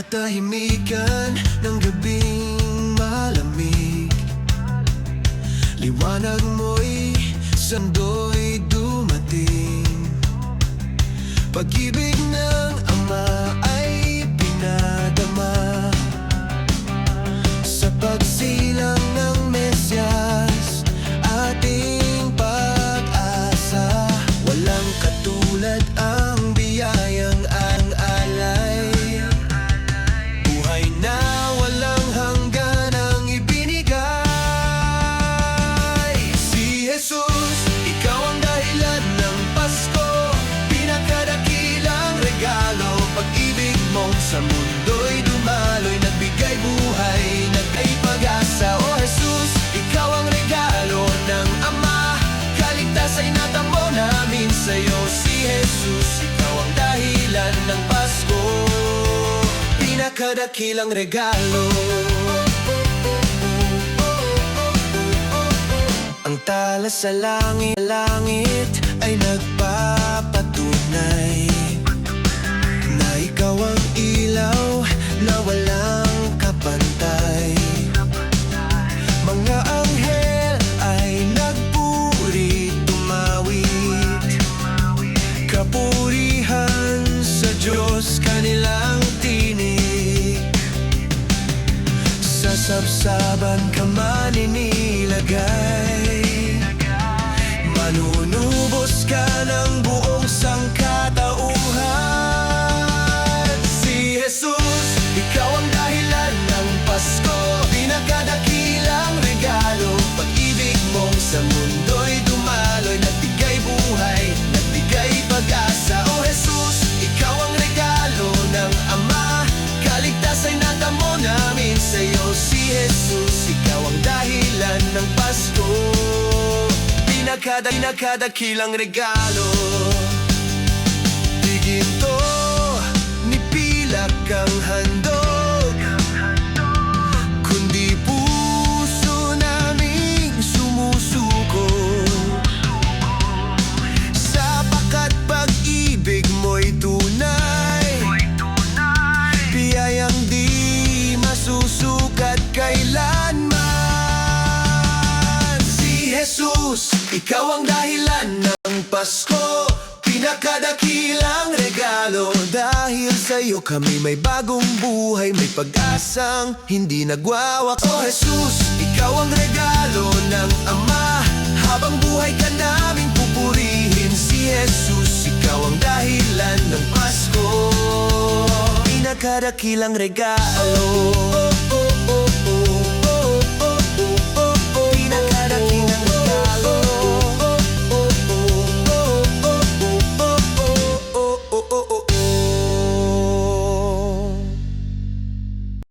katahimikan ng gabing malamig. Liwanag mo'y sando'y dumating. Pag-ibig sa mundo'y dumaloy Nagbigay buhay, nagbigay pag-asa O Jesus, ikaw ang regalo ng Ama. Kaligtasan natamo namin sa'yo Si Jesus, ikaw ang dahilan ng Pasko. Pinakadakilang regalo. Ang tala sa langit, langit ay nagpapatunay Kapurihan sa Diyos kanilang tinig. Sa sabsaban ka maninilagay Manunubos ka Pinakada, pinakadakilang regalo. Di ikaw ang dahilan ng Pasko. Pinakadakilang regalo. Dahil sa'yo kami may bagong buhay May pag-asang hindi nagwawak. O Jesus, ikaw ang regalo ng Ama. Habang buhay ka naming pupurihin Si Jesus, ikaw ang dahilan ng Pasko. Pinakadakilang regalo